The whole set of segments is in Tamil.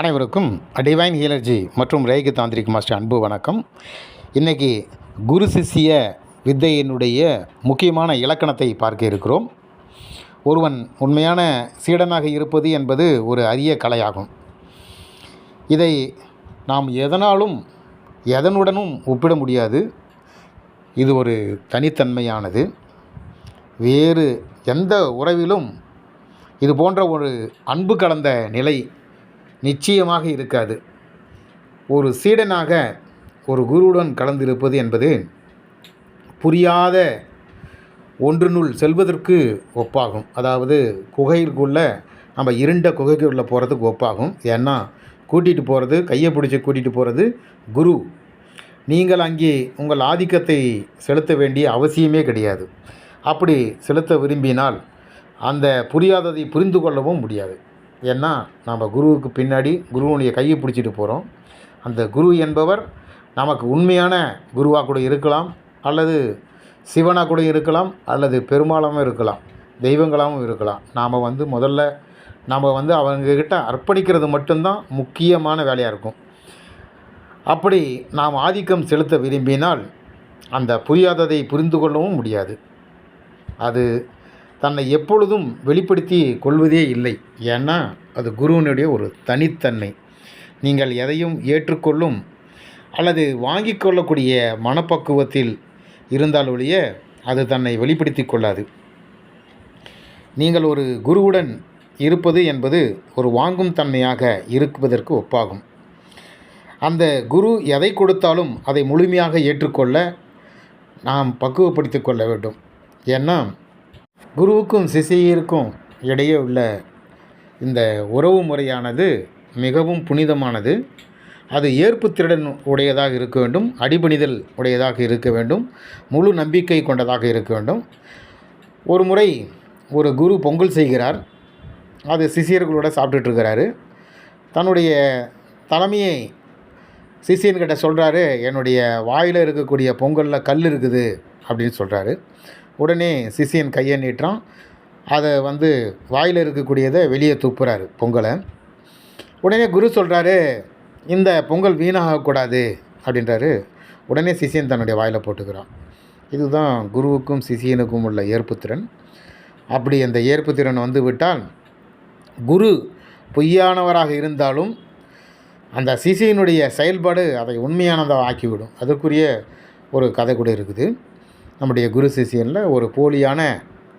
அனைவருக்கும் டிவைன் ஹீலர்ஜி மற்றும் ரேகி தாந்திரிக் மாஸ்டர் அன்பு வணக்கம். இன்றைக்கி குரு சிஷ்ய வித்தையினுடைய முக்கியமான இலக்கணத்தை பார்க்க இருக்கிறோம். ஒருவன் உண்மையான சீடனாக இருப்பது என்பது ஒரு அரிய கலையாகும். இதை நாம் எதனாலும் எதனுடனும் ஒப்பிட முடியாது. இது ஒரு தனித்தன்மையானது. வேறு எந்த உறவிலும் இது போன்ற ஒரு அன்பு கலந்த நிலை நிச்சயமாக இருக்காது. ஒரு சீடனாக ஒரு குருவுடன் கலந்திருப்பது என்பது புரியாத ஒன்றினுள் செல்வதற்கு ஒப்பாகும். அதாவது குகைக்குள்ளே நம்ம இருண்ட குகைக்குள்ளே போகிறதுக்கு ஒப்பாகும். ஏன்னா கூட்டிகிட்டு போகிறது கையை பிடிச்சி கூட்டிகிட்டு போகிறது குரு. நீங்கள் அங்கே உங்கள் ஆதிக்கத்தை செலுத்த வேண்டிய அவசியமே கிடையாது. அப்படி செலுத்த விரும்பினால் அந்த புரியாததை புரிந்து கொள்ளவும் முடியாது. ஏன்னா நம்ம குருவுக்கு பின்னாடி குருவனுடைய கையை பிடிச்சிட்டு போகிறோம் அந்த குரு என்பவர் நமக்கு உண்மையான குருவாக கூட இருக்கலாம் அல்லது சிவனாக கூட இருக்கலாம் அல்லது பெருமாளாகவும் இருக்கலாம் தெய்வங்களாகவும் இருக்கலாம். நாம் வந்து முதல்ல நாம் வந்து அவங்கக்கிட்ட அர்ப்பணிக்கிறது மட்டும்தான் முக்கியமான வேலையாக இருக்கும். அப்படி நாம் ஆதிக்கம் செலுத்த விரும்பினால் அந்த புரியாததை புரிந்து கொள்ளவும் முடியாது. அது தன்னை எப்பொழுதும் வெளிப்படுத்தி கொள்வதே இல்லை. ஏன்னா அது குருவினுடைய ஒரு தனித்தன்மை. நீங்கள் எதையும் ஏற்றுக்கொள்ளும் அல்லது வாங்கி கொள்ளக்கூடிய மனப்பக்குவத்தில் இருந்தால் ஒழிய அது தன்னை வெளிப்படுத்தி கொள்ளாது. நீங்கள் ஒரு குருவுடன் இருப்பது என்பது ஒரு வாங்கும் தன்மையாக இருப்பதற்கு ஒப்பாகும். அந்த குரு எதை கொடுத்தாலும் அதை முழுமையாக ஏற்றுக்கொள்ள நாம் பக்குவப்படுத்தி கொள்ள வேண்டும். ஏன்னா குருவுக்கும் சிஷியருக்கும் இடையே உள்ள இந்த உறவு முறையானது மிகவும் புனிதமானது. அது ஏற்பு திறன் உடையதாக இருக்க வேண்டும் அடிபணிதல் உடையதாக இருக்க வேண்டும் முழு நம்பிக்கை கொண்டதாக இருக்க வேண்டும். ஒரு முறை ஒரு குரு பொங்கல் செய்கிறார். அது சிஷியர்களோட சாப்பிட்டுட்ருக்கிறாரு தன்னுடைய தலைமையை சிஷியன்கிட்ட சொல்கிறாரு என்னுடைய வாயில் இருக்கக்கூடிய பொங்கலில் கல் இருக்குது அப்படின்னு சொல்கிறாரு உடனே சிஷியன் கையை நீட்டுறான். அதை வந்து வாயில் இருக்கக்கூடியதை வெளியே துப்புறாரு பொங்கலை. உடனே குரு சொல்கிறாரு இந்த பொங்கல் வீணாகக்கூடாது அப்படின்றாரு. உடனே சிஷியன் தன்னுடைய வாயில் போட்டுக்கிறான். இதுதான் குருவுக்கும் சிஷியனுக்கும் உள்ள ஏற்புத்திறன் அப்படி அந்த ஏற்புத்திறன் வந்து விட்டால் குரு பொய்யானவராக இருந்தாலும் அந்த சிசியினுடைய செயல்பாடு அதை உண்மையானதாக ஆக்கிவிடும். அதற்குரிய ஒரு கதை கூட இருக்குது. நம்முடைய குரு சிஷியனில் ஒரு போலியான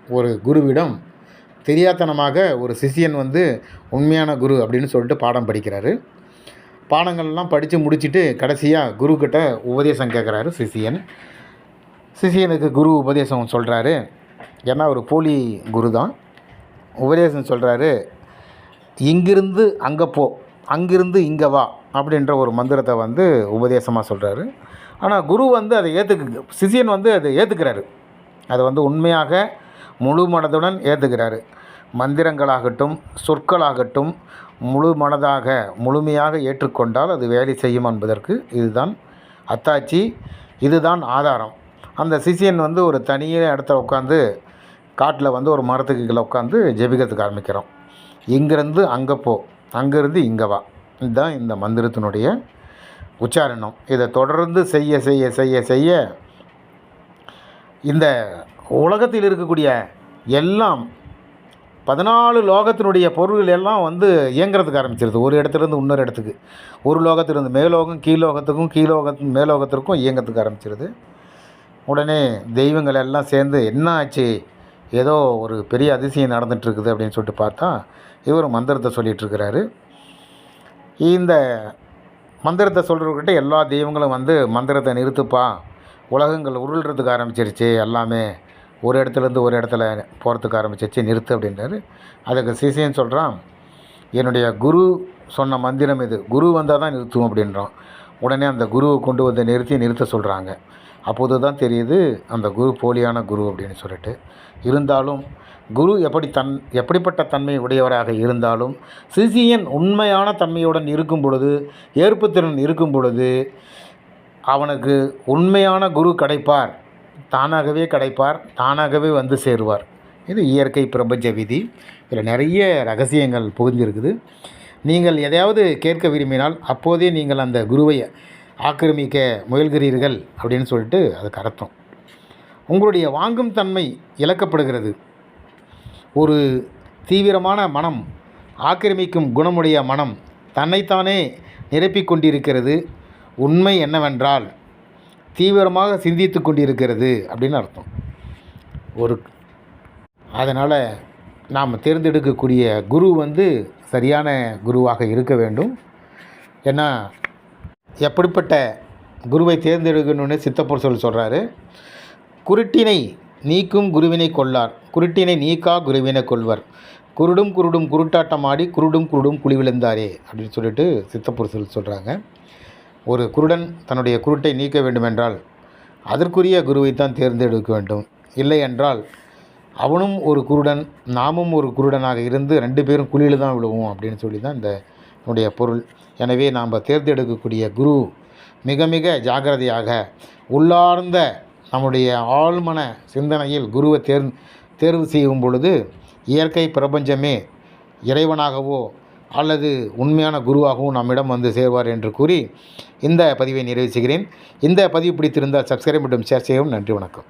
ஒரு குருவிடம் தெரியாத்தனமாக ஒரு சிஷியன் வந்து உண்மையான குரு அப்படின்னு சொல்லிட்டு பாடம் படிக்கிறாரு. பாடங்கள்லாம் படித்து முடிச்சுட்டு கடைசியாக குருக்கிட்ட உபதேசம் கேட்குறாரு சிஷியன். சிஷியனுக்கு குரு உபதேசம் சொல்கிறாரு ஏன்னா ஒரு போலி குரு தான் உபதேசம் சொல்கிறாரு இங்கிருந்து அங்கே போ அங்கிருந்து இங்கே வா அப்படின்ற ஒரு மந்திரத்தை வந்து உபதேசமாக சொல்கிறாரு ஆனால் குரு வந்து அதை ஏற்றுக்கு சிஷியன் வந்து அதை ஏற்றுக்கிறாரு அதை வந்து உண்மையாக முழு மனதுடன் ஏற்றுக்கிறாரு மந்திரங்களாகட்டும் சொற்களாகட்டும் முழு மனதாக முழுமையாக ஏற்றுக்கொண்டால் அது வேலை செய்யும் என்பதற்கு இதுதான் அத்தாட்சி இதுதான் ஆதாரம். அந்த சிஷியன் வந்து ஒரு தனியே இடத்துல உட்காந்து காட்டில் வந்து ஒரு மரத்துக்கு கீழே உட்காந்து ஜெபிக்கிறதுக்கு ஆரம்பிக்கிறோம். இங்கேருந்து அங்கே போ அங்கேருந்து இங்கே வா. இதுதான் இந்த மந்திரத்தினுடைய உச்சாரணம். இதை தொடர்ந்து செய்ய செய்ய செய்ய செய்ய இந்த உலகத்தில் இருக்கக்கூடிய எல்லாம் பதினாலு லோகத்தினுடைய பொருள்கள் எல்லாம் வந்து இயங்குறதுக்கு ஆரம்பிச்சிருது. ஒரு இடத்துலேருந்து இன்னொரு இடத்துக்கு. ஒரு லோகத்திலிருந்து மேலோகம் கீழோகத்துக்கும் கீழோகத்து மேலோகத்திற்கும் இயங்கிறதுக்கு ஆரம்பிச்சிருது. உடனே தெய்வங்கள் எல்லாம் சேர்ந்து என்ன ஆச்சு? ஏதோ ஒரு பெரிய அதிசயம் நடந்துகிட்ருக்குது அப்படின்னு சொல்லிட்டு பார்த்தா இவர் மந்திரத்தை சொல்லிகிட்ருக்கிறாரு இந்த மந்திரத்தை சொல்கிறவர்கிட்ட எல்லா தெய்வங்களும் வந்து மந்திரத்தை நிறுத்துப்பா. உலகங்கள் உருள்றதுக்கு ஆரம்பிச்சிருச்சு. எல்லாமே ஒரு இடத்துலேருந்து ஒரு இடத்துல போகிறதுக்கு ஆரம்பிச்சிருச்சு. நிறுத்து அப்படின்றாரு. அதுக்கு சிசியன் சொல்கிறான் என்னுடைய குரு சொன்ன மந்திரம் இது. குரு வந்தால் தான் நிறுத்துவோம் அப்படின்றோம் உடனே அந்த குருவை கொண்டு வந்து நிறுத்தி நிறுத்த சொல்கிறாங்க அப்போது தான் தெரியுது அந்த குரு போலியான குரு அப்படின்னு சொல்லிட்டு. இருந்தாலும் குரு எப்படி தன் எப்படிப்பட்ட தன்மை உடையவராக இருந்தாலும் சிசியன் உண்மையான தன்மையுடன் இருக்கும் பொழுது ஏற்புத்திறன் இருக்கும் பொழுது அவனுக்கு உண்மையான குரு கிடைப்பார். தானாகவே கிடைப்பார் தானாகவே வந்து சேருவார். இது இயற்கை பிரபஞ்ச விதி. இதில் நிறைய ரகசியங்கள் புகுந்திருக்குது. நீங்கள் எதையாவது கேட்க விரும்பினால் அப்போதே நீங்கள் அந்த குருவை ஆக்கிரமிக்க முயல்கிறீர்கள் அப்படின்னு சொல்லிட்டு அதுக்கு அர்த்தம். உங்களுடைய வாங்கும் தன்மை இழக்கப்படுகிறது. ஒரு தீவிரமான மனம் ஆக்கிரமிக்கும் குணமுடைய மனம் தன்னைத்தானே நிரப்பிக் கொண்டிருக்கிறது. உண்மை என்னவென்றால் தீவிரமாக சிந்தித்து கொண்டிருக்கிறது அப்படின்னு அர்த்தம். ஒரு அதனால் நாம் தேர்ந்தெடுக்கக்கூடிய குரு வந்து சரியான குருவாக இருக்க வேண்டும். ஏன்னா எப்படிப்பட்ட குருவை தேர்ந்தெடுக்கணும்னு சித்தப்பூர் சொல்லி சொல்கிறாரு குருட்டினை நீக்கும் குருவினை கொள்ளார். குருட்டினை நீக்கா குருவினை கொள்வர். குருடும் குருடும் குருட்டாட்டம் ஆடி குருடும் குருடும் குழி விழுந்தாரே அப்படின்னு சொல்லிட்டு சித்தப்பூர் சொல்லி சொல்கிறாங்க ஒரு குருடன் தன்னுடைய குருட்டை நீக்க வேண்டுமென்றால் அதற்குரிய குருவைத்தான் தேர்ந்தெடுக்க வேண்டும். இல்லை என்றால் அவனும் ஒரு குருடன் நாமும் ஒரு குருடனாக இருந்து ரெண்டு பேரும் குழியில் தான் விழுவோம் அப்படின்னு சொல்லி தான் இந்த உடைய பொருள். எனவே நாம் தேர்ந்தெடுக்கக்கூடிய குரு மிக மிக ஜாக்கிரதையாக உள்ளார்ந்த நம்முடைய ஆழ்மன சிந்தனையில் குருவை தேர் தேர்வு செய்யும் பொழுது இயற்கை பிரபஞ்சமே இறைவனாகவோ அல்லது உண்மையான குருவாகவும் நம்மிடம் வந்து சேர்வார் என்று கூறி இந்த பதிவை நிறைவு செய்கிறேன். இந்த பதிவு பிடித்திருந்தால் சப்ஸ்கிரைப் மற்றும் ஷேர் செய்யவும் நன்றி வணக்கம்.